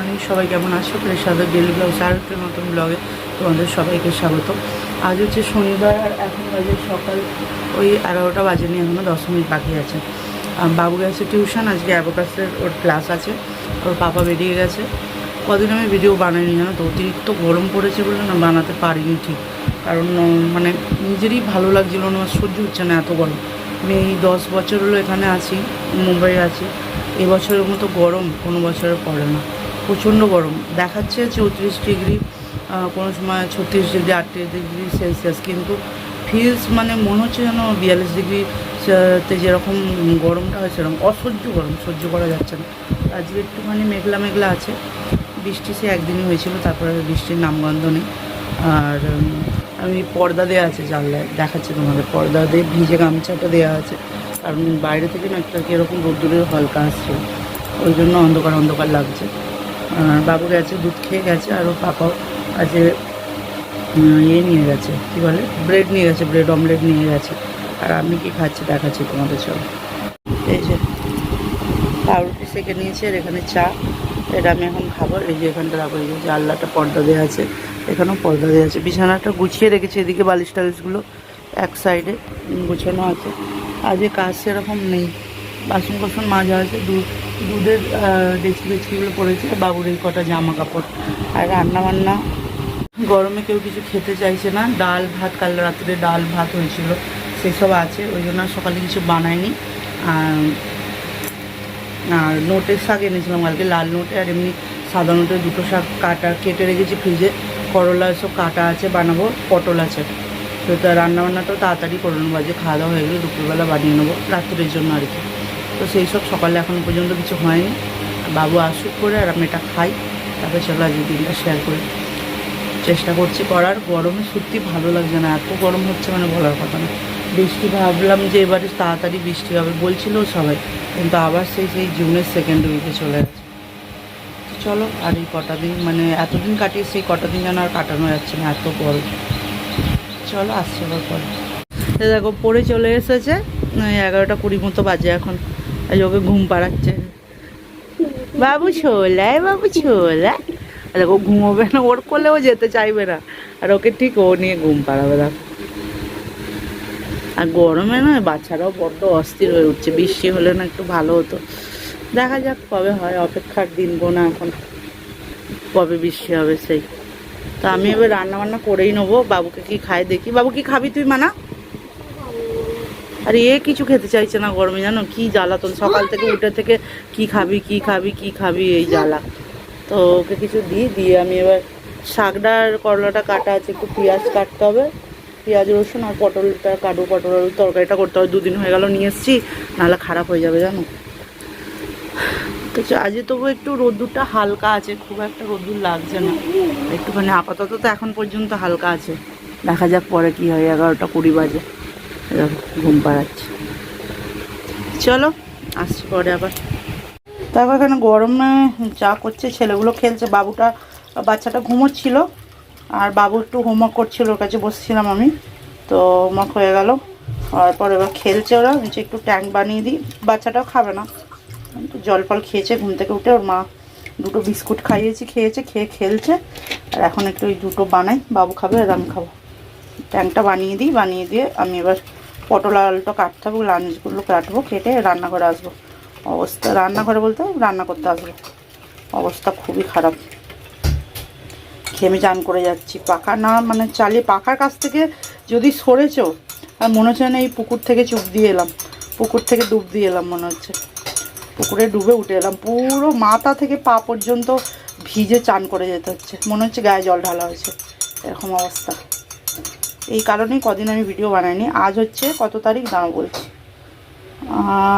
Morning সবাই কেমন আছো? সাদা ডেলি ব্লগ সার্ভের নতুন ব্লগে তোমাদের সবাইকে স্বাগত। আজ হচ্ছে শনিবার আর এখন বাজে সকাল ওই এগারোটা বাজে নিয়ে এখনও দশ মিনিট বাকি আছে। বাবু গেছে টিউশন, আজকে অ্যাবোকাসের ওর ক্লাস আছে, ওর পাপা বেরিয়ে গেছে। কদিন আমি ভিডিও বানাইনি জানো তো? অতিরিক্ত গরম পড়েছে বলে না বানাতে পারিনি ঠিক। কারণ মানে নিজেরই ভালো লাগছিল না আমার সহ্য হচ্ছে না এত গরম। আমি এই দশ বছর হলো এখানে আছি, মুম্বাইয়ে আছি। এবছরের মতো গরম কোনো বছরে পড়ে না। প্রচণ্ড গরম। দেখাচ্ছে চৌত্রিশ ডিগ্রি কোনো সময় ছত্রিশ ডিগ্রি, আটত্রিশ ডিগ্রি সেলসিয়াস। কিন্তু ফিলস মানে মনে হচ্ছে যেন বিয়াল্লিশ ডিগ্রি তে যেরকম গরমটা হয় সেরকম। অসহ্য গরম, সহ্য করা যাচ্ছে না। আজকে একটুখানি মেঘলা মেঘলা আছে। বৃষ্টি সে একদিনই হয়েছিল, তারপরে বৃষ্টির নামগন্ধ নেই। আর আমি পর্দা দেওয়া আছে জানলায়, দেখাচ্ছে তোমাদের। পর্দা দিয়ে ভিজে গামছাটা দেওয়া আছে। কারণ বাইরে থেকে না একটা কীরকম রোদ্দুরের হালকা আসছে। ওই জন্য অন্ধকার অন্ধকার লাগছে। বাবু গেছে, দুধ খেয়ে গেছে, আর ও পাপাও আজকে ইয়ে নিয়ে গেছে, কী বলে ব্রেড নিয়ে গেছে ব্রেড অমলেট নিয়ে গেছে। আর আমি কি খাচ্ছি দেখাচ্ছি তোমাদের চলো এই যে, পাউরুটি সেকে নিয়েছি, আর এখানে চা। এটা আমি এখন খাব, এই যে এখানটা রাখব এই যে জানলাটা পর্দা দেওয়া আছে, এখানেও পর্দা দেওয়া আছে। বিছানাটা গুছিয়ে রেখেছি, এদিকে বালিশ টালিশগুলো এক সাইডে গুছানো আছে। আজকে কাজ সেরকম নেই। বাসন কোসন মাজা আছে দুধ দুধের ডেচকি ডেচকিগুলো পড়েছে বাবুর এই কটা জামা কাপড়। আর রান্না বান্না গরমে কেউ কিছু খেতে চাইছে না। ডাল ভাত, কাল রাত্রে ডাল ভাত হয়েছিল, সেসব আছে, ওই জন্য সকালে কিছু বানাইনি। আর আর নোটের শাক এনেছিলাম কালকে, লাল নোটে, আর এমনি সাদা নোটে দুটো শাক কাটা, কেটে রেখেছি ফ্রিজে। করলা সব কাটা আছে, বানাবো, পটল আছে। তো তা রান্নাবান্নাটাও তাড়াতাড়ি করে নেব, আজকে খাওয়া দাওয়া হয়ে গেলে দুপুরবেলা বানিয়ে নেব, রাত্রের জন্য আর কি। তো সেই সব সকালে এখনও পর্যন্ত কিছু হয়নি। বাবু আসুক করে আর আমি এটা খাই। তারপরে চলো আজকে দিনটা শেয়ার করি। চেষ্টা করছি করার। গরমে সত্যি ভালো লাগছে না। এত গরম হচ্ছে মানে বলার কথা না। বৃষ্টি ভাবলাম যে এবারে তাড়াতাড়ি বৃষ্টি হবে বলছিল সবাই। কিন্তু আবার সেই সেই জুনের সেকেন্ড উইকে চলে যাচ্ছে চলো আর এই কটা দিন মানে এতদিন কাটিয়ে সেই কটা দিন যেন আর কাটানো যাচ্ছে না, এত গরম। চলো আসছে আবার পরে। দেখো, পড়ে চলে এসেছে। এগারোটা কুড়ি মতো বাজে এখন। আজ ওকে ঘুম পাড়াচ্ছে। বাবু ছোলায় বাবু ছোলা। আর দেখো, ঘুমোবে না, ওর করলেও যেতে চাইবে না। আর ওকে ঠিক ও নিয়ে ঘুম পাড়াবে, দেখো। আর গরমে না, বাচ্চারাও বড্ড অস্থির হয়ে উঠছে। বৃষ্টি হলে না একটু ভালো হতো। দেখা যাক কবে হয়, অপেক্ষার দিন গোনা এখন। কবে বৃষ্টি হবে সেই। তো আমি এবার রান্না বান্না করেই নেব। বাবুকে কি খায় দেখি। বাবু কি খাবি তুই, মানা? আর এ কিছু খেতে চাইছে না গরমে, জানো? কি জ্বালাতন? সকাল থেকে উঠে থেকে কি খাবি কি খাবি কি খাবি এই জ্বালা। তো ওকে কিছু দিই দিয়ে আমি এবার শাকটা আর করলাটা কাটা আছে, একটু পেঁয়াজ কাটতে হবে। পেঁয়াজ, রসুন আর পটলটা কাটবো, পটল তরকারিটা করতে হবে। দুদিন হয়ে গেল, নিয়ে এসেছি, নাহলে খারাপ হয়ে যাবে, জানো? তো আজকে তবু একটু রোদ্দুরটা হালকা আছে, খুব একটা রোদ্দুর লাগছে না। একটুখানি আপাতত তো এখন পর্যন্ত হালকা আছে। দেখা যাক পরে কি হয়, এগারোটা কুড়ি বাজে। ঘুম পাড়াচ্ছে। চলো, আসছি পরে আবার। তারপর এখানে গরমে চা করছে, ছেলেগুলো খেলছে, বাবুটা, বাচ্চাটা ঘুমোচ্ছিল, আর বাবু একটু হোমওয়ার্ক করছিল, ওর কাছে বসছিলাম আমি। তো হোমওয়ার্ক হয়ে গেল তারপর এবার খেলছে ওরা, নিচে একটু ট্যাঙ্ক বানিয়ে দিই, বাচ্চাটাও খাবে না। জল ফল খেয়েছে, ঘুম থেকে উঠে ওর মা দুটো বিস্কুট খাইয়েছি, খেয়েছে, খেয়ে খেলছে। আর এখন একটু ওই দুটো বানাই, বাবু খাবে আর আমি খাব। ট্যাঙ্কটা বানিয়ে দিই, বানিয়ে দিয়ে আমি এবার পটল আলুটা কাটতে হবে লাঞ্চগুলো কাটবো, কেটে রান্নাঘরে আসব। অবস্থা, রান্নাঘরে বলতে রান্না করতে আসব। অবস্থা খুবই খারাপ। খেয়ে আমি চান করে যাচ্ছি। পাখা না মানে চালিয়ে পাখার কাছ থেকে যদি সরেছো, আর মনে হচ্ছে না এই পুকুর থেকে চুপ দিয়ে এলাম। পুকুর থেকে ডুব দিয়ে এলাম মনে হচ্ছে। পুকুরে ডুবে উঠে এলাম। পুরো মাথা থেকে পা পর্যন্ত ভিজে চান করে যেতে হচ্ছে। মনে হচ্ছে গায়ে জল ঢালা হয়েছে। এরকম অবস্থা। এই কারণেই কদিন আমি ভিডিও বানাইনি। আজ হচ্ছে কত তারিখ দাঁড়া বলছি।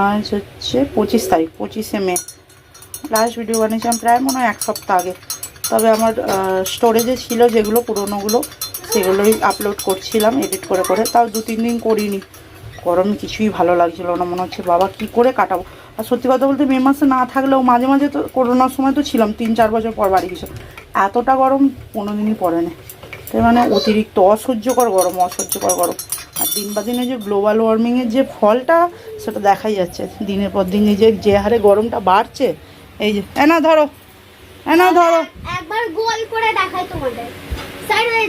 আজ হচ্ছে পঁচিশ তারিখ, পঁচিশে মে। লাস্ট ভিডিও বানিয়েছিলাম প্রায় মনে হয় এক সপ্তাহ আগে। তবে আমার স্টোরেজে ছিল যেগুলো পুরোনোগুলো, সেগুলোই আপলোড করছিলাম এডিট করে করে। তাও দু তিন দিন করিনি। গরমে কিছুই ভালো লাগছিল না। মনে হচ্ছে বাবা কি করে কাটাবো? আর সত্যি কথা বলতে মে মাসে না থাকলেও মাঝে মাঝে তো, করোনার সময় তো ছিলাম, তিন চার বছর পর বাড়ি গেছিলাম। এতটা গরম কোনো দিনই পড়ে না তাই মানে অতিরিক্ত অসহ্যকর গরম অসহ্যকর গরম। আর দিন বা দিনে যে গ্লোবাল ওয়ার্মিংয়ের যে ফলটা সেটা দেখাই যাচ্ছে। দিনের পর দিন এই যে যে হারে গরমটা বাড়ছে এই যে এ না ধরো হ্যাঁ না ধরো। একবার গোল করে দেখাই তোমাদের।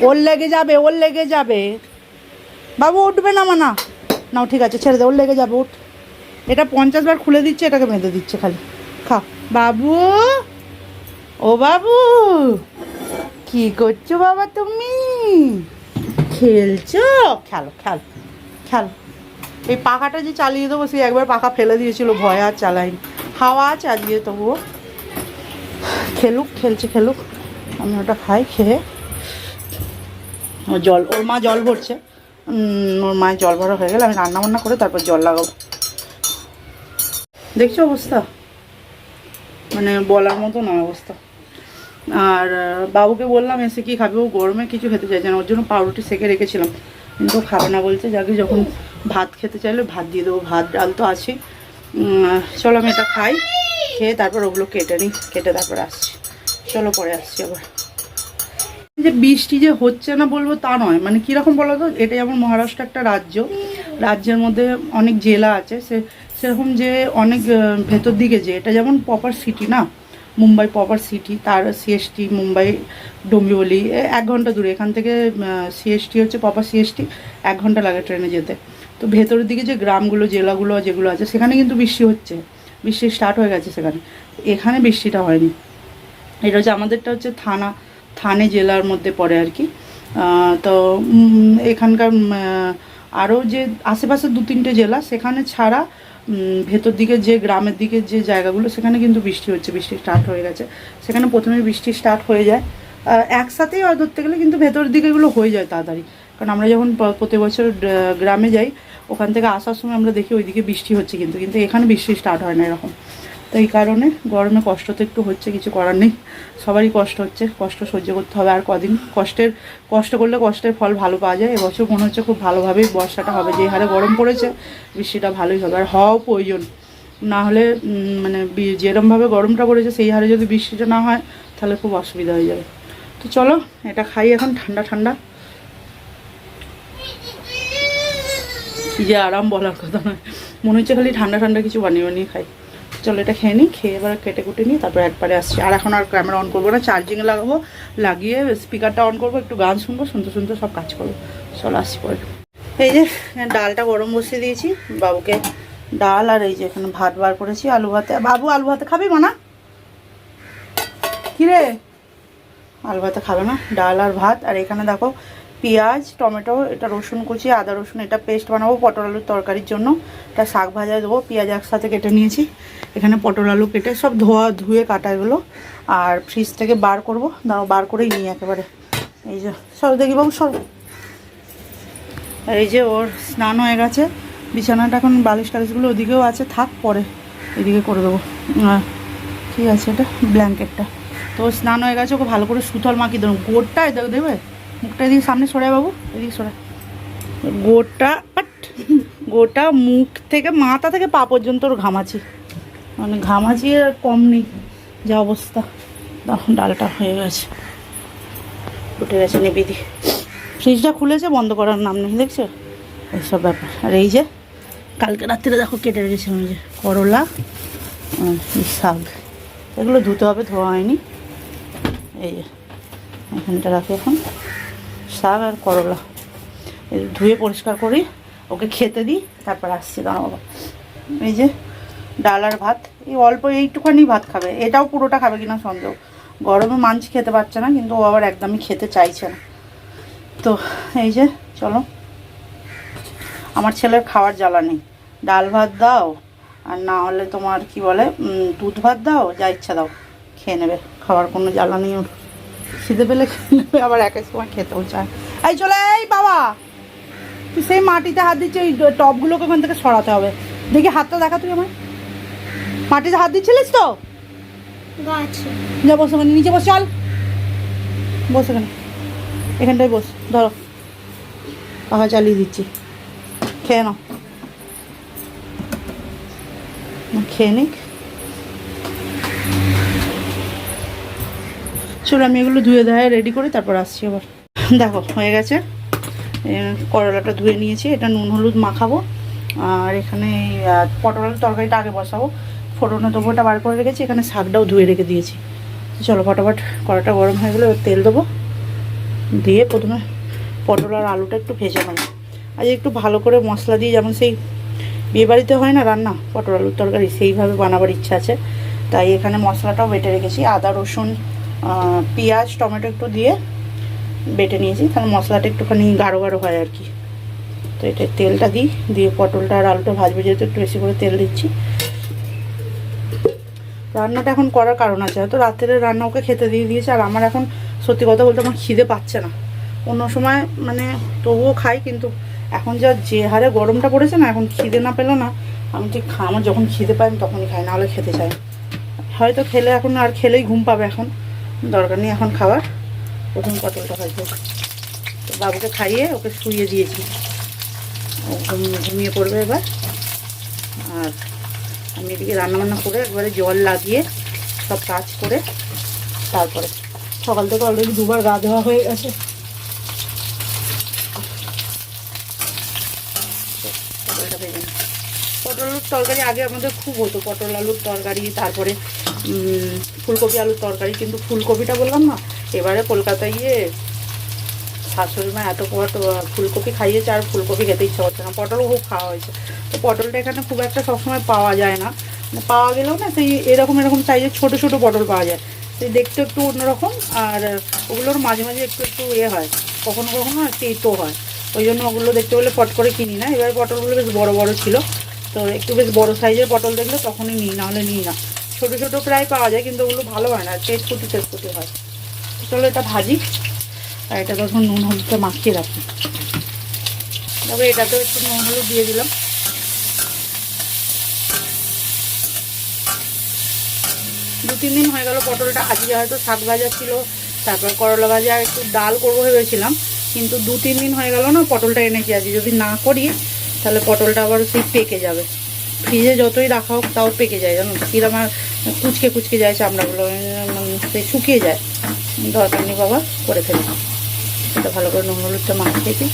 ওর লেগে যাবে ওর লেগে যাবে। বাবু উঠবে না মানা। নাও ঠিক আছে ছেড়ে দে ওর লেগে যাবে উঠ। এটা পঞ্চাশ বার খুলে দিচ্ছে এটাকে বেঁধে দিচ্ছে খালি। খা। বাবু ও বাবু। কি করছ বাবা তুমি? খেলছো? খেলো খেলো খেলো। এই পাখাটা যে চালিয়ে দেবো, সে একবার পাখা ফেলে দিয়েছিল, ভয় আর চালাইনি হাওয়া চালিয়ে তবুও খেলুক, খেলছে, খেলুক। আমি ওটা খাই, খেয়ে। জল, ওর মা জল ভরছে। ওর মায়ের জল ভরা হয়ে গেলে আমি রান্না বান্না করে তারপর জল লাগাবো। দেখছ অবস্থা? মানে বলার মতো না অবস্থা। আর বাবুকে বললাম এসে কি খাবে? ও গরমে কিছু খেতে চাইছে না। ওর জন্য পাউরুটি সেকে রেখেছিলাম। কিন্তু খাবে না বলছে। যাকে যখন ভাত খেতে চাইলে ভাত দিয়ে দেবো। ভাত ডাল তো উম, চলো আমি এটা খাই। খেয়ে তারপর ওগুলো কেটে নিই। কেটে তারপর আসছি। চলো পরে আসছি আবার। যে বৃষ্টি যে হচ্ছে না বলব তা নয়। মানে কীরকম বলো তো? এটা যেমন মহারাষ্ট্র একটা রাজ্য। রাজ্যের মধ্যে অনেক জেলা আছে। সে সেরকম যে অনেক ভেতর দিকে যে এটা যেমন প্রপার সিটি না? মুম্বাই প্রপার সিটি তার সিএসটি মুম্বাই ডোম্বিওলি এ এক ঘণ্টা দূরে। এখান থেকে সিএসটি হচ্ছে প্রপার সিএসটি এক ঘণ্টা লাগে ট্রেনে যেতে। তো ভেতরের দিকে যে গ্রামগুলো, জেলাগুলো যেগুলো আছে, সেখানে কিন্তু বৃষ্টি হচ্ছে। বৃষ্টি স্টার্ট হয়ে গেছে সেখানে। এখানে বৃষ্টিটা হয়নি। এটা হচ্ছে আমাদেরটা হচ্ছে থানা, থানে জেলার মধ্যে পড়ে আর কি। তো এখানকার আরও যে আশেপাশে দু তিনটে জেলা, সেখানে ছাড়া ভেতর দিকে যে গ্রামের দিকে যে জায়গাগুলো, সেখানে কিন্তু বৃষ্টি হচ্ছে, বৃষ্টি স্টার্ট হয়ে গেছে। সেখানে প্রথমে বৃষ্টি স্টার্ট হয়ে যায়। একসাথেই ধরতে গেলে, কিন্তু ভেতর দিকে এগুলো হয়ে যায় তাড়াতাড়ি। কারণ আমরা যখন প্রতি বছর গ্রামে যাই, ওখান থেকে আসার সময় আমরা দেখি ওইদিকে বৃষ্টি হচ্ছে কিন্তু কিন্তু এখানে বৃষ্টি স্টার্ট হয় না এরকম। তো এই কারণে গরমে কষ্ট তো একটু হচ্ছে, কিছু করার নেই। সবারই কষ্ট হচ্ছে, কষ্ট সহ্য করতে হবে আর কদিন। কষ্টের, কষ্ট করলে কষ্টের ফল ভালো পাওয়া যায়। এবছর মনে হচ্ছে খুব ভালোভাবেই বর্ষাটা হবে। যে হারে গরম পড়েছে, বৃষ্টিটা ভালোই হবে। আর হওয়াও প্রয়োজন। না হলে মানে যেরমভাবে গরমটা পড়েছে, সেই হারে যদি বৃষ্টিটা না হয়, তাহলে খুব অসুবিধা হয়ে যাবে। তো চলো, এটা খাই এখন, ঠান্ডা ঠান্ডা। যে আরাম বলার কথা নয়। মনে হচ্ছে খালি ঠান্ডা ঠান্ডা কিছু বানিয়ে বানিয়ে খাই। চলো এটা খেয়ে নিই, খেয়ে এবার কেটে কুটে নিই তারপর একবারে আসছি। আর এখন আর ক্যামেরা অন করব না চার্জিংয়ে লাগাবো, লাগিয়ে স্পিকারটা অন করব, একটু গান শুনব, শুনতে শুনতে সব কাজ করব। চলো আসছি পরে। এই যে, ডালটা গরম বসিয়ে দিয়েছি, বাবুকে ডাল আর এই যে এখানে ভাত বার করেছি, আলু ভাতে। বাবু, আলু ভাতে খাবি মানা? কিরে? আলু ভাতে খাবে না? ডাল আর ভাত। আর এখানে দেখো পেঁয়াজ, টমেটো, এটা রসুন কুচি, আদা রসুন, এটা পেস্ট বানাবো পটল আলুর তরকারির জন্য। এটা শাক ভাজা দেবো, পেঁয়াজ একসাথে কেটে নিয়েছি। এখানে পটল আলু কেটে সব ধোয়া ধুয়ে কাটা এগুলো। আর ফ্রিজ থেকে বার করব, দাঁড়াও, বার করেই নিই একেবারে। এই যে সর দেখি বাবু, সর। এই যে ওর স্নান হয়ে গেছে। বিছানাটা এখন বালিশ টালিশগুলো ওদিকেও আছে, থাক পরে এদিকে করে দেবো। ঠিক আছে এটা? ব্ল্যাঙ্কেটটা। তো স্নান হয়ে গেছে, ওকে ভালো করে সুতল মাখিয়ে দেবো। গোড়টা দেখ দেবে? মুখটা এদিকে সামনে সরায় বাবু, এদিকে সরায় গোটা বাট গোটা মুখ থেকে মাথা থেকে পা পর্যন্ত ওর ঘামাচি। মানে ঘামাচি আর কম নেই, যা অবস্থা। তখন ডালটা হয়ে গেছে। উঠে গেছে নিবিদি ফ্রিজটা খুলেছে, বন্ধ করার নাম নেই, দেখছ? এইসব ব্যাপার। আর এই যে, কালকে রাত্রে দেখো কেটে রেখেছিলাম এই যে করলা শাক। এগুলো ধুতে হবে, ধোয়া হয়নি। এই যে, এখানটা রাখি এখন। শাক আর করলা। ধুয়ে পরিষ্কার করি, ওকে খেতে দিই, তারপর আসছি দাঁড়া বাবা এই যে ডাল আর ভাত, এই অল্প এইটুখানি ভাত খাবে, এটাও পুরোটা খাবে কিনা সন্দেহ। গরমে মাছ খেতে পারছে না, কিন্তু ও আবার একদমই খেতে চাইছে না। তো এই যে, চলো। আমার ছেলের খাওয়ার জ্বালা নেই। ডাল ভাত দাও, আর না হলে তোমার কি বলে দুধ ভাত দাও, যা ইচ্ছা দাও, খেয়ে নেবে। খাওয়ার কোনো জ্বালা নেই ওর খিদে পেলে নেবে আবার এক এক সময় খেতেও চায়। এই চলে এই বাবা! তুই সেই মাটিতে হাত দিচ্ছি ওই টপগুলোকে ওখান থেকে সরাতে হবে। দেখি হাতটা দেখা তুই আমার মাটিতে হাত দিচ্ছিলিস তো? যা বসে নিচে বস চল। বসে এখানে এখানটায় বস ধরো। পাখা চালিয়ে দিচ্ছি। খেয়ে নাও। না, খেয়ে নিক। চলো আমি এগুলো ধুয়ে দেয় রেডি করি তারপর আসছি আবার। দেখো হয়ে গেছে। করলাটা ধুয়ে নিয়েছি এটা নুন হলুদ মাখাবো। আর এখানে এই, আহ, পটল আলুর তরকারিটা আগে বসাবো। ফোড়নে দেবো ওটা বার করে রেখেছি এখানে শাকটাও ধুয়ে রেখে দিয়েছি। চলো ফটাফট কড়াটা গরম হয়ে গেলে তেল দেবো। দিয়ে প্রথমে পটল আর আলুটা একটু ভেজে নেব। আজ একটু ভালো করে মশলা দিয়ে যেমন সেই বিয়েবাড়িতে হয় না রান্না পটল আলুর তরকারি সেইভাবে বানাবার ইচ্ছা আছে। তাই এখানে মশলাটাও বেটে রেখেছি। আদা রসুন পেঁয়াজ, টমেটো একটু দিয়ে বেটে নিয়েছি। তাহলে মশলাটা একটুখানি গাঢ় গাঢ় হয় আর কি। তো এটা তেলটা দিই, দিয়ে পটলটা আর আলুটা ভাজবে, যেহেতু একটু বেশি করে তেল দিচ্ছি। রান্নাটা এখন করার কারণ আছে। হয়তো রাত্রের রান্না ওকে খেতে দিয়ে দিয়েছে, আর আমার এখন সত্যি কথা বলতে আমার খিদে পাচ্ছে না। অন্য সময় মানে তবুও খাই, কিন্তু এখন যা যে হারে গরমটা পড়েছে না, এখন খিদে না পেলে না, আমি ঠিক খা- আমার যখন খিদে পাই আমি তখনই খাই, নাহলে খেতে চাই হয়তো খেলে এখন, আর খেলেই ঘুম পাবে এখন। দরকার নেই এখন খাবার। প্রথম পটলটা ভাজবো তো বাবুকে খাইয়ে ওকে শুয়ে দিয়েছি। ঘুমিয়ে পড়বে এবার। আর আমি এদিকে রান্নাবান্না করে একবারে জল লাগিয়ে সব কাজ করে তারপরে সকাল থেকে অলরেডি দুবার গা ধোয়া হয়ে গেছে। পটলটা ভেজে নিই। পটল আলুর তরকারি আগে আমাদের খুব হতো, পটল, আলুর তরকারি, তারপরে ফুলকপি আলুর তরকারি, কিন্তু ফুলকপিটা বললাম না, এবারে কলকাতায় গিয়ে শাশুড়ি মা এত কত ফুলকপি খাইয়েছে আর ফুলকপি খেতে ইচ্ছা হচ্ছে না। পটলও খুব খাওয়া হয়েছে। তো পটলটা এখানে খুব একটা সবসময় পাওয়া যায় না। পাওয়া গেলেও না সেই এরকম এরকম সাইজের ছোটো ছোটো পটল পাওয়া যায়। সেই দেখতে একটু অন্যরকম আর ওগুলোর মাঝে মাঝে একটু একটু ইয়ে হয়। কখনো কখনো তেতো হয়। ওই জন্য ওগুলো দেখতে বলে পট করে কিনি না। এবার পটলগুলো বেশ বড় বড় ছিল। তো একটু বেশ বড় সাইজের পটল দেখলে তখনই নিই, নাহলে নিই না। ছোটো ছোটো প্রায় পাওয়া যায়, কিন্তু ওগুলো ভালো হয় না তেজকুটি তেজকুটি হয়। চলো এটা ভাজি, আর এটা তখন নুন হলুদটা মাখিয়ে রাখি তবে এটাতেও একটু নুন হলুদ দিয়ে দিলাম। দু তিন দিন হয়ে গেল পটলটা আজকে হয়তো শাক ভাজা ছিল, তারপর করলা ভাজা একটু ডাল করব ভেবেছিলাম, কিন্তু দু তিন দিন হয়ে গেল না পটলটা এনেছি আজকে। যদি না করি, তাহলে পটলটা আবার সেই পেকে যাবে। ফ্রিজে যতই রাখা হোক তাও পেকে যায়, জানো কিরম আর কুচকে কুচকে যায় চামড়াগুলো উম, শুকিয়ে যায়। দরকার নেই বাবা করে ফেলি। এটা ভালো করে নুন হলুদটা মাখিয়ে দিই।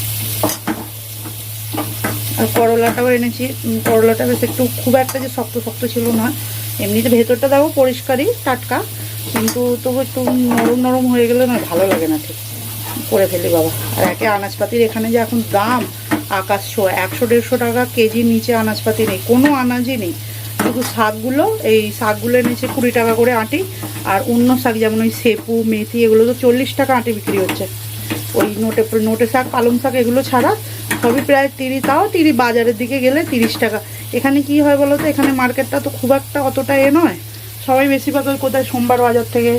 আর করলাটাও এনেছি। করলাটা বেশ একটু খুব একটা যে শক্ত শক্ত ছিল না। এমনিতে ভেতরটা দেখো পরিষ্কারই টাটকা। কিন্তু তবু একটু নরম নরম হয়ে গেলে না ভালো লাগে না ঠিক। করে ফেলি বাবা। আর একে আনাজপাতির এখানে যে এখন দাম আকাশ ছোঁয়া। একশো দেড়শো টাকা কেজির নিচে আনাজপাতি নেই কোনো আনাজই নেই। শুধু শাকগুলো, এই শাকগুলো এনেছে কুড়ি টাকা করে আঁটি, আর অন্য শাক যেমন ওই সেপু, মেথি, এগুলো তো চল্লিশ টাকা আঁটি বিক্রি হচ্ছে। ওই নোটে নোটে শাক, পালং শাক এগুলো ছাড়া সবই প্রায় তিরিশ তাও তিরিশ বাজারের দিকে গেলে তিরিশ টাকা। এখানে কি হয় বলো তো এখানে মার্কেটটা তো খুব একটা অতটা এ নয়। সবাই বেশিরভাগ ওই কোথায় সোমবার বাজার থেকে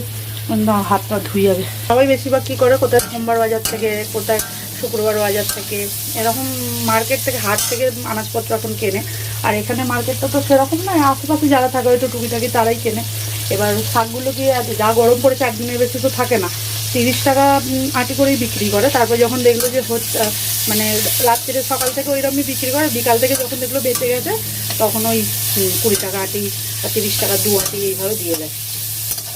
হাত পা ধুই যাবে। সবাই বেশিরভাগ কী করে, কোথায় সোমবার বাজার থেকে, কোথায় শুক্রবার বাজার থেকে, এরকম মার্কেট থেকে, হাট থেকে আনাজপত্র এখন কেনে। আর এখানে মার্কেটটা তো সেরকম নয়, আশেপাশে যারা থাকে হয়তো টুকিটাকি তারাই কেনে। এবার শাকগুলো কি যা গরম পড়েছে একদিনের বেশি তো থাকে না। তিরিশ টাকা আটি করেই বিক্রি করে। তারপর যখন দেখল যে হচ্ছে মানে রাত্রিরে সকাল থেকে ওইরকমই বিক্রি করে, বিকাল থেকে যখন দেখল বেঁচে গেছে, তখন ওই কুড়ি টাকা আটি বা তিরিশ টাকা দু আটি এইভাবে দিয়ে দেয়।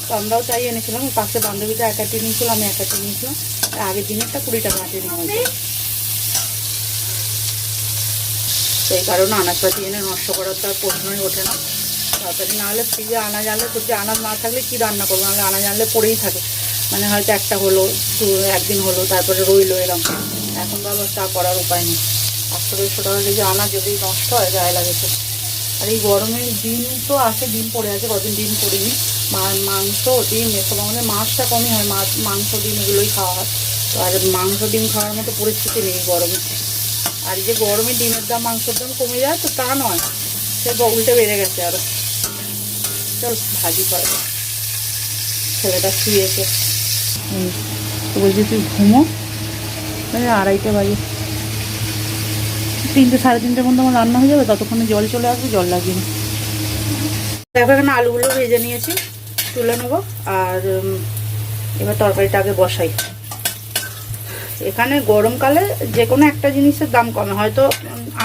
তো আমরাও তাই এনেছিলাম পাশে বান্ধবীটা এক আটি নিয়েছিল, আমি এক আটি নিয়েছিলাম। আগের দিনেরটা কুড়ি টাকা নেওয়া সেই কারণে আনাজপাতি এনে নষ্ট করার তো আর প্রশ্নই ওঠে না। তাড়াতাড়ি না হলে ফ্রিজে আনাজ আনলে তো আনাজ না থাকলে কী রান্না করব? নাহলে আনাজ আনলে পড়েই থাকে। মানে হয়তো একটা হলো, দু, একদিন হলো, তারপরে রইল এরকম এখন বাবা তা করার উপায় নেই। পাঁচশো দেড়শো টাকা কেজি আনাজ যদি নষ্ট হয়, গায়ে লাগে তো। আর এই গরমে ডিম তো আছে ডিম পড়ে আছে, কদিন ডিম মা- মাংস, ডিম এসব আমাদের মাছটা কমই হয়, মাছ, মাংস, ডিম এগুলোই খাওয়া হয়। তো আর মাংস, ডিম খাওয়ার মতো পরিস্থিতি নেই গরমে। আর যে গরমে ডিমের দাম, মাংসের দাম কমে যায়, তো তা নয়। সে ব- উল্টে বেড়ে গেছে আরও। চল, ভাজি করা। ছেলেটা শুয়েছে। বলছি, তুই ঘুমো? আড়াইটে বাজে। তিনটে, সাড়ে তিনটের মধ্যে আমার রান্না হয়ে যাবে, ততক্ষণে জল চলে আসবে, জল লাগিয়ে। দেখো, এখানে আলুগুলো ভেজে নিয়েছি, তুলে নেব, আর এবার তরকারিটা আগে বসাই এখানে গরমকালে যে কোনো একটা জিনিসের দাম কমে, হয়তো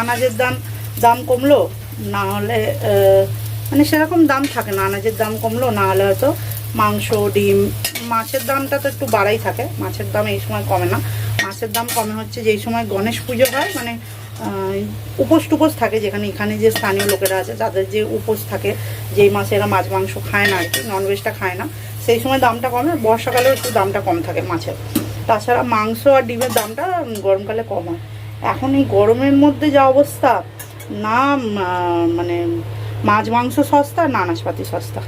আনাজের দাম দাম কমলো, না হলে মানে সেরকম দাম থাকে না, আনাজের দাম কমলো, না হলে হয়তো মাংস, ডিম, মাছের দামটা তো একটু বাড়াই থাকে, মাছের দাম এই সময় কমে না মাছের দাম কমে হচ্ছে যেই সময় গণেশ পুজো হয় মানে উপোস টুপোস থাকে যেখানে, এখানে যে স্থানীয় লোকেরা আছে, তাদের যে উপোস থাকে, যেই মাসে এরা মাছ, মাংস খায় না আর কি ননভেজটা খায় না, সেই সময় দামটা কমে বর্ষাকালেও একটু দামটা কম থাকে মাছের। তাছাড়া মাংস আর ডিমের দামটা গরমকালে কম হয়। এখন এই গরমের মধ্যে যা অবস্থা, না মানে মাছ, মাংস সস্তা, না আনাজপাতি সস্তা।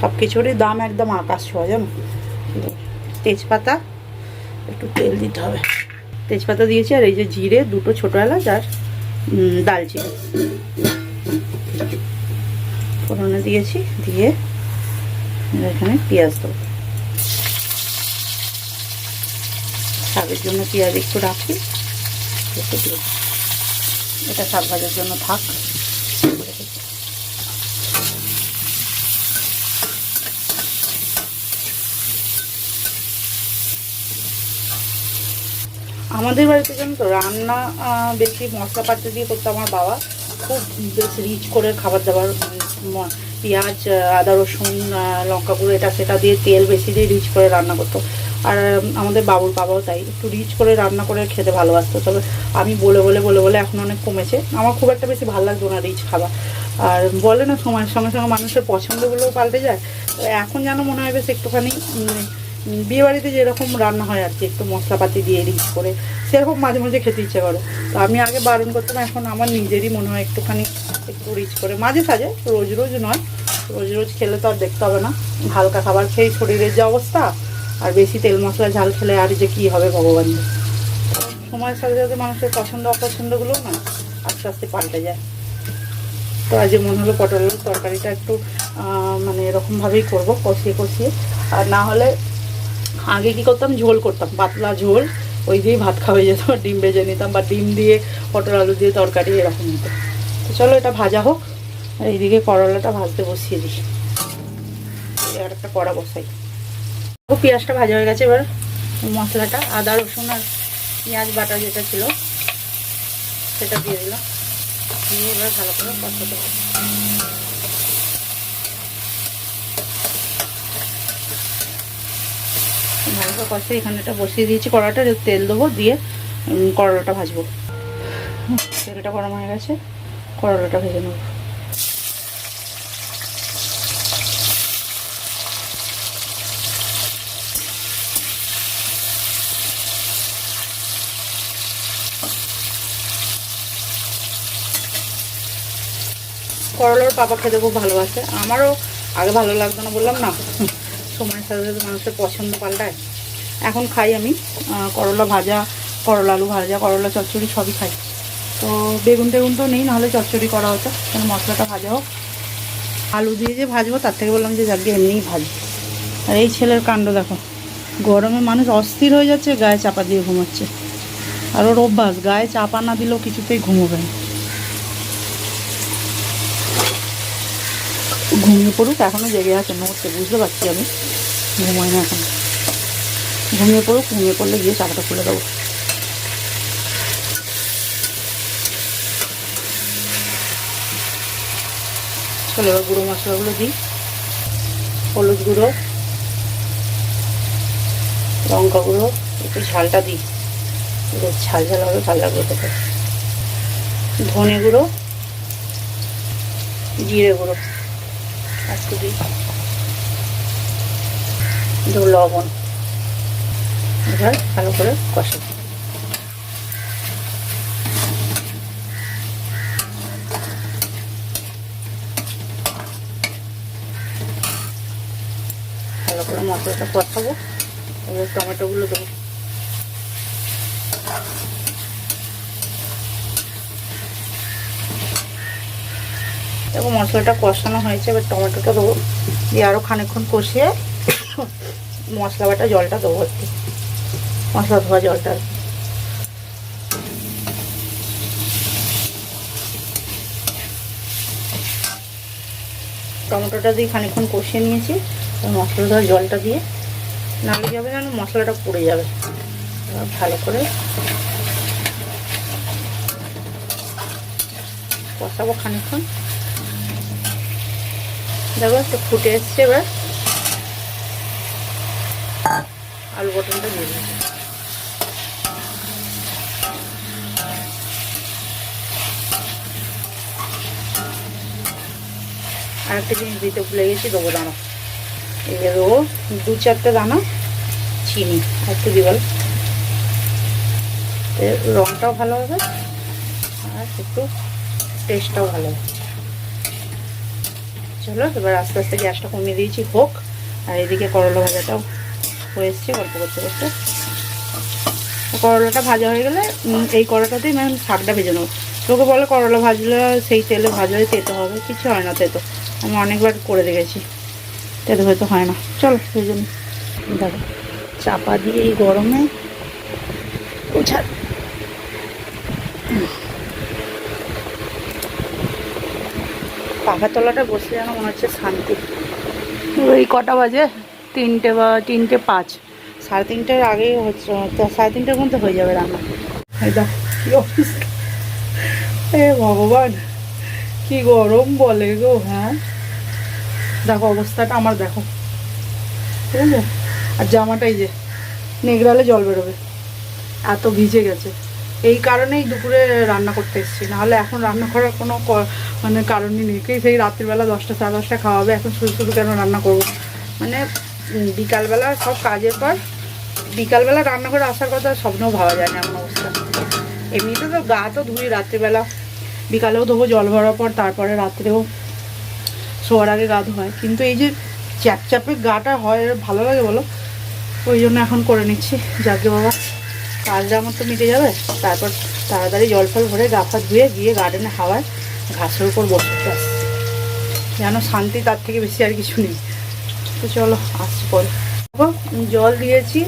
সব কিছুরই দাম একদম আকাশ ছোঁয়া, জানো? তেজপাতা, একটু তেল দিতে হবে। তেজপাতা দিয়েছি আর এই যে জিরে, দুটো ছোটো এলাচ আর দালচিনি। ফোড়নে দিয়েছি, দিয়ে এখানে পেঁয়াজ দেবো। শাকের জন্য পেঁয়াজ একটু রাখি এটা শাক ভাজার জন্য থাক। আমাদের বাড়িতে জানো তো, রান্না বেশি মশলাপাতি দিয়ে করতো আমার বাবা। খুব বেশ রিচ করে খাবার দাবার পেঁয়াজ আদা, রসুন লঙ্কা গুঁড়ো, এটা সেটা দিয়ে তেল বেশি দিয়ে রিচ করে রান্না করতো। আর আমাদের বাবুর বাবাও তাই, একটু রিচ করে রান্না করে খেতে ভালোবাসতো। তবে আমি বলে বলে বলে বলে এখন অনেক কমেছে। আমার খুব একটা বেশি ভালো লাগতো না রিচ খাবার। আর বলে না সময়ের সঙ্গে সঙ্গে মানুষের পছন্দগুলোও পাল্টে যায়। তো এখন যেন মনে হয় বেশ একটুখানি উম, উম, বিয়ে বাড়িতে যেরকম রান্না হয় আর কি একটু মশলাপাতি দিয়ে রিচ করে সেরকম মাঝে মাঝে খেতে ইচ্ছে করে। তো আমি আগে বারণ করতাম এখন আমার নিজেরই মনে হয় একটুখানি একটু রিচ করে। মাঝে সাঝে রোজ রোজ নয় রোজ রোজ খেলে তো আর দেখতে হবে না। হালকা খাবার খেয়ে শরীরের যে অবস্থা আর বেশি তেল মশলা ঝাল খেলে আর যে কী হবে ভগবান। সময়ের সাথে সাথে মানুষের পছন্দ অপছন্দগুলো না আস্তে আস্তে পাল্টে যায়। তো আজ মনে হলো পটল আলুর তরকারিটা একটু মানে এরকমভাবেই করব কষিয়ে কষিয়ে। আর না হলে আগে কি করতাম? ঝোল করতাম। পাতলা ঝোল, ওই দিয়েই ভাত খাওয়া যেত, ডিম ভেজে নিতাম বা ডিম দিয়ে, পটল আলু দিয়ে তরকারি এরকম হতো। তো চলো এটা ভাজা হোক, আর এইদিকে করলাটা ভাজতে বসিয়ে দিই। আর একটা কড়া বসাই। পেঁয়াজটা ভাজা হয়ে গেছে এবার। মশলাটা, আদা, রসুন আর পেঁয়াজ বাটা যেটা ছিল, সেটা দিয়ে দিলাম। দিয়ে এবার ভালো করে হবে। করে কষে এখানে এটা বসিয়ে দিয়েছি কড়াটা তেল দেবো, দিয়ে করলাটা ভাজবো। তেলটা গরম হয়ে গেছে, করলাটা ভেজে নেব। করলার পাপা খেতে খুব ভালোবাসে। আমারও আগে ভালো লাগতো না, বললাম না। সময়ের সাথে সাথে মানুষের পছন্দ পাল্টায়। এখন খাই আমি করলা ভাজা, করলা আলু ভাজা, করলা চচ্চড়ি সবই খাই। তো বেগুন টেগুন তো নেই, নাহলে চচ্চড়ি করা হতো। কেন মশলাটা ভাজা হোক। আলু দিয়ে যে ভাজবো, তার থেকে বললাম যে যাকে এমনিই ভাজি। আর এই ছেলের কাণ্ড দেখো। গরমে মানুষ অস্থির হয়ে যাচ্ছে, গায়ে চাপা দিয়ে ঘুমাচ্ছে। আর ওর অভ্যাস, গায়ে চাপা না দিলেও কিছুতেই ঘুমোবে না। ঘুমিয়ে পড়ুক এখনও জেগে আছে নড়ছে বুঝতে পারছি আমি। ঘুমোয় না এখন। ঘুমিয়ে পড়ুক, ঘুমিয়ে পড়লে গিয়ে চাপাটা খুলে দেবো। চলো এবার গুঁড়ো মশলাগুলো দিই। হলুদ গুঁড়ো, লঙ্কা গুঁড়ো, একটু ঝালটা দিই। ঝাল ঝাল হবে ভালো লাগবে ধনে গুঁড়ো, জিরে গুঁড়ো। দু লবণ। এবার ভালো করে কষা ভালো করে মশলাটা কষাবো। এবার টমেটোগুলো দেবো। দেখো মশলাটা কষানো হয়েছে, এবার টমেটোটা দেবো। দিয়ে আরও খানিকক্ষণ কষিয়ে মশলা বাটা জলটা দেবো একটু। মশলা ধোয়া জলটা। টমেটোটা দিয়ে খানিকক্ষণ কষিয়ে নিয়েছি মশলা ধোয়া জলটা দিয়ে। নালে যাবে যেন মশলাটা পুড়ে যাবে। ভালো করে কষাবো খানিকক্ষণ। দেখো একটু ফুটে এসছে এবার। আলু পটলটা দিয়ে আর একটা জিনিস দিতে ভুলে গেছি, দেবো দাঁড়ো এই যে দেবো, দু চারটে দানা, চিনি একটু দিবল রঙটাও ভালো হবে, আর একটু টেস্টটাও ভালো হবে। চলো, এবার আস্তে আস্তে গ্যাসটা কমিয়ে দিয়েছি, হোক। আর এদিকে করলা ভাজাটাও হয়ে এসছে, গল্প করতে করতে। করলাটা ভাজা হয়ে গেলে এই করলাটাতেই মানে শাকটা ভেজে নেব। তোকে বলে করলা ভাজলে সেই তেলে ভাজলে তেতো হবে, কিছু হয় না তেতো। আমি অনেকবার করে দেখেছি, তেতো হয়তো হয় না। চলো সেই জন্য দেখো চাপা দিয়ে এই গরমে উঠার পাখা তলাটা বসলে যেন মনে হচ্ছে শান্তি। ওই কটা বাজে? তিনটে বা তিনটে পাঁচ। সাড়ে তিনটের আগেই হচ্ছে সাড়ে তিনটের মধ্যে হয়ে যাবে রান্না। কি অবস্থা। এ ভগবান কি গরম বলে গো হ্যাঁ? দেখো অবস্থাটা আমার দেখো। ঠিক আছে? আর জামাটাই যে নেগড়ালে জল বেরোবে। এত ভিজে গেছে। এই কারণেই দুপুরে রান্না করতে এসেছি। নাহলে এখন রান্না করার কোনো মানে কারণই নেই। কি সেই রাত্রিবেলা দশটা, সাড়ে দশটা খাওয়াবে, এখন শুধু শুধু কেন রান্না করব? মানে বিকালবেলা সব কাজের পর বিকালবেলা রান্না করে আসার কথা স্বপ্নেও ভাবা যায় না এমন অবস্থা। এমনিতে তো গা তো ধুই রাত্রিবেলা। বিকালেও ধোবো, জল ভরার পর তারপরে রাত্রেও শোয়ার আগে গা ধোয় কিন্তু এই যে চ্যাপচ্যাপে গাটা হয়, ভালো লাগে বলো? ওই জন্য এখন করে নিচ্ছি। যাকে বাবা। কাজটা আমার তো মিটে যাবে। তারপর তাড়াতাড়ি জল ফল ভরে গা ধুয়ে গিয়ে গার্ডেনে হাওয়ায় ঘাসের উপর বসতে ব্যাস। যেন শান্তি তার থেকে বেশি আর কিছু নেই। তো চলো, আসছি পরে। জল দিয়েছি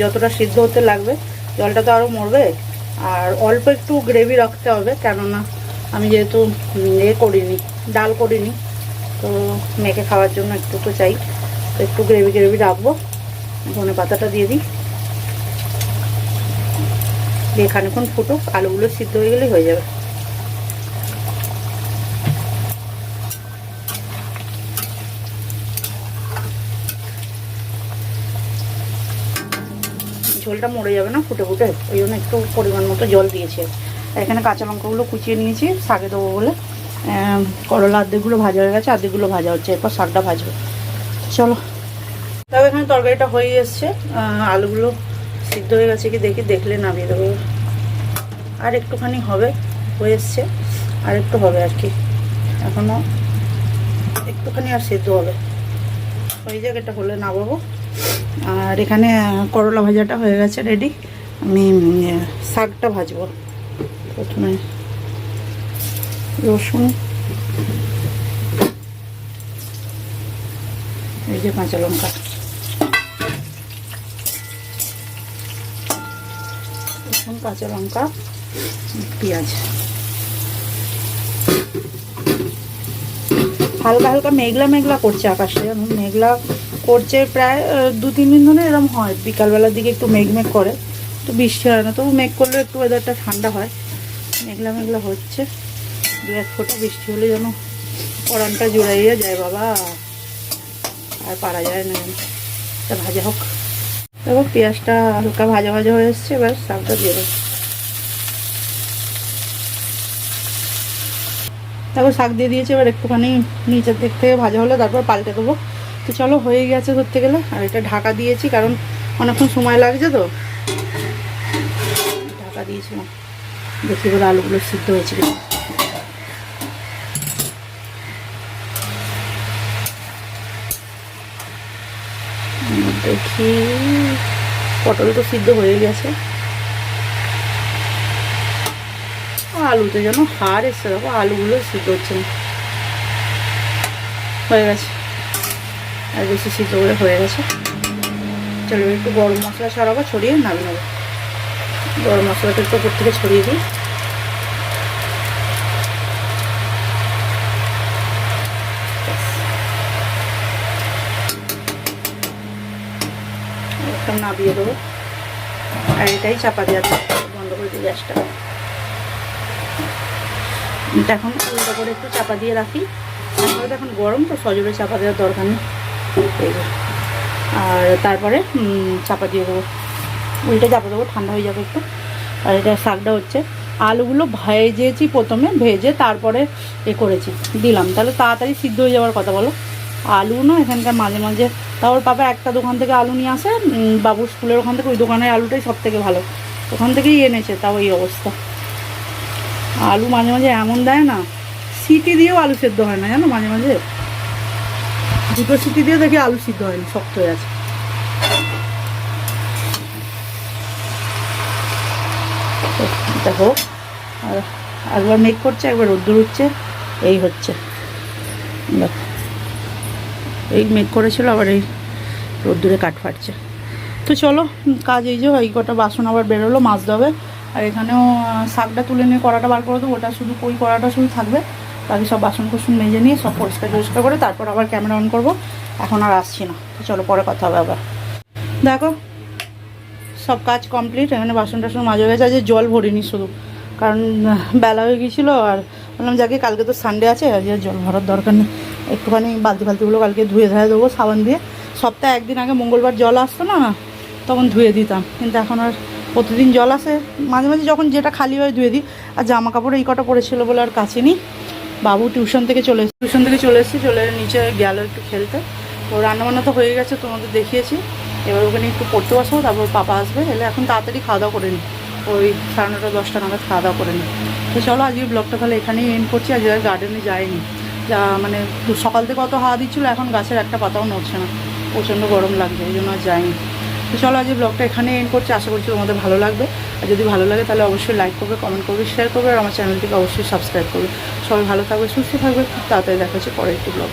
যতটা সিদ্ধ হতে লাগবে। জলটা তো আরও মরবে। আর অল্প একটু গ্রেভি রাখতে হবে, কেননা আমি যেহেতু এ করিনি, ডাল করিনি, তো মেখে খাওয়ার জন্য একটু তো চাই। তো একটু গ্রেভি গ্রেভি রাখব। ধনে পাতাটা দিয়ে দিই। দিয়ে খানিক্ষণ ফুটুক, আলুগুলো সিদ্ধ হয়ে গেলেই হয়ে যাবে। ঝোলটা মরে যাবে না, ফুটে ফুটে। ওই জন্য একটু পরিমাণ মতো জল দিয়েছি। এখানে কাঁচা লঙ্কাগুলো কুচিয়ে নিয়েছি, শাকে দেবো বলে। করলা আর্ধেকগুলো ভাজা হয়ে গেছে আর্ধেকগুলো ভাজা হচ্ছে, এরপর শাকটা ভাজবো। চলো। তবে এখানে তরকারিটা হয়ে এসছে। আলুগুলো সিদ্ধ হয়ে গেছে কি দেখি, দেখলে নামিয়ে দেবো। আর একটুখানি হবে, হয়ে এসছে। আর একটু হবে আর কি। এখনও একটুখানি আর সিদ্ধ হবে। ওই জায়গাটা হলে নামাবো। আর এখানে করলা ভাজাটা হয়ে গেছে রেডি আমি শাকটা ভাজবো। প্রথমে রসুন। এই যে কাঁচা লঙ্কা রসুন কাঁচা লঙ্কা, পেঁয়াজ। হালকা হালকা মেঘলা মেঘলা করছে আকাশে মেঘলা করছে প্রায় দু, তিন দিন ধরে এরকম হয়। বিকালবেলার দিকে একটু মেঘ মেঘ করে তো বৃষ্টি হয় না, তবু মেঘ করলে একটু ওয়েদারটা ঠান্ডা হয়। মেঘলা মেঘলা হচ্ছে। দু, এক ফোঁটা বৃষ্টি হলে যেন পরানটা জুড়াইয়া যায়, বাবা। আর পারা যায় না তা ভাজা হোক। দেখো, পেঁয়াজটা হালকা ভাজা ভাজা হয়ে এসছে, এবার শাকটা দিয়ে দেবো। তারপর শাক দিয়ে দিয়েছি, এবার একটুখানি নিচের দিক থেকে ভাজা হলে তারপর পাল্টে দেবো। তো চলো, হয়ে গেছে ধরতে গেলে, আর এটা ঢাকা দিয়েছি, কারণ অনেকক্ষণ সময় লাগছে তো। ঢাকা দিয়েছিলাম। দেখি বলে আলুগুলো সিদ্ধ হয়েছে দেখি। পটল তো সিদ্ধ হয়ে গেছে। আলুতে যেন হার এসছে, দেখো, আলুগুলো সিদ্ধ হচ্ছে না। হয়ে গেছে। আর বেশি সিদ্ধ করে হয়ে গেছে। চলো, একটু গরম মশলা ছড়াবো, ছড়িয়ে নামিয়ে নেব। গরম মশলাটা একটু থেকে ছড়িয়ে দিই। একটা নামিয়ে দেবো। আর এটাই চাপা দেওয়া। বন্ধ করে দিই গ্যাসটা। এখন উল্টো করে একটু চাপা দিয়ে রাখি। তারপরে এখন গরম, তো সজোরে চাপা দেওয়ার দরকার নেই। আর তারপরে চাপা দিয়ে দেবো। উল্টে চাপা দেবো, ঠান্ডা হয়ে যাবে একটু। আর এটা শাকটা হচ্ছে, আলুগুলো ভেজেছি প্রথমে, ভেজে তারপরে এ করেছি। দিলাম। তাহলে তাড়াতাড়ি সিদ্ধ হয়ে যাওয়ার কথা বলো। আলু না এখানকার মাঝে মাঝে তা ওর পাপা একটা দোকান থেকে আলু নিয়ে আসে বাবুর স্কুলের ওখান থেকে ওই দোকানের আলুটাই সব থেকে ভালো। ওখান থেকেই এনেছে, তাও এই অবস্থা। আলু মাঝে মাঝে এমন দেয় না, সিটি দিয়েও আলু সেদ্ধ হয় না, জানো, মাঝে মাঝে? দুটো সিটি দিয়ে দেখি আলু সিদ্ধ হয়নি, শক্ত হয়ে আছে। দেখো একবার মেঘ করছে, একবার রোদ্দুর উঠছে, এই হচ্ছে। দেখো। এই মেঘ করেছিল, আবার এই রোদ্দুরে কাঠ ফাটছে। তো চলো, কাজ এই যে, এই কটা বাসন আবার বেরোলো, মাছ দেবে আর এখানেও শাকটা তুলে নিয়ে কড়াটা বার করে দেবো, ওটা শুধু ওই কড়াটা শুধু থাকবে। বাকি সব বাসন কুসন মেজে নিয়ে সব পরিষ্কার টরিষ্কার করে তারপর আবার ক্যামেরা অন করব। এখন আর আসছি না। তো চলো, পরে কথা হবে আবার। দেখো, সব কাজ কমপ্লিট এখানে বাসন টাসন হয়ে গেছে আজকে জল ভরিনি শুধু। কারণ বেলা হয়ে গিয়েছিল আর বললাম, যাকে কালকে তো সানডে আছে আর জল ভরার দরকার নেই। একটুখানি বালতি ফালতিগুলো কালকে ধুয়ে ধুয়ে দেবো, সাবান দিয়ে। সপ্তাহে একদিন আগে মঙ্গলবার জল আসতো না, তখন ধুয়ে দিতাম। কিন্তু এখন আর প্রতিদিন জল আসে, মাঝে মাঝে যখন যেটা খালি হয় ধুয়ে দিই। আর জামা কাপড় এই কটা পড়েছিল বলে আর কাছে নিই। বাবু টিউশন থেকে চলে এসেছে টিউশন থেকে চলে এসেছি, চলে নিচে গেল একটু খেলতে। তো রান্নাবান্না তো হয়ে গেছে, তোমাদের দেখিয়েছি। এবার ওখানে একটু পড়তে বসবো, তারপর পাপা আসবে, এলে এখন তাড়াতাড়ি খাওয়া দাওয়া করে নিই ওই সাড়ে নটা দশটা নাগাদ খাওয়া দাওয়া করে নিই তো চলো আজকে ব্লগটা তাহলে এখানেই এন্ড করছি আজকে আর গার্ডেনে যায়নি যা মানে সকাল থেকে অত হাওয়া দিচ্ছিল, এখন গাছের একটা পাতাও নড়ছে না। প্রচণ্ড গরম লাগছে, এই জন্য আর যায়নি তো চলো আজকে ব্লগটা এখানে এন্ড করছি, আশা করছি তোমাদের ভালো লাগবে। আর যদি ভালো লাগে, তাহলে অবশ্যই লাইক করবে কমেন্ট করবে শেয়ার করবে, আর আমার চ্যানেলটিকে অবশ্যই সাবস্ক্রাইব করবে। সবাই ভালো থাকবে, সুস্থ থাকবে, খুব তাড়াতাড়ি দেখা হচ্ছে পরে একটি ব্লগ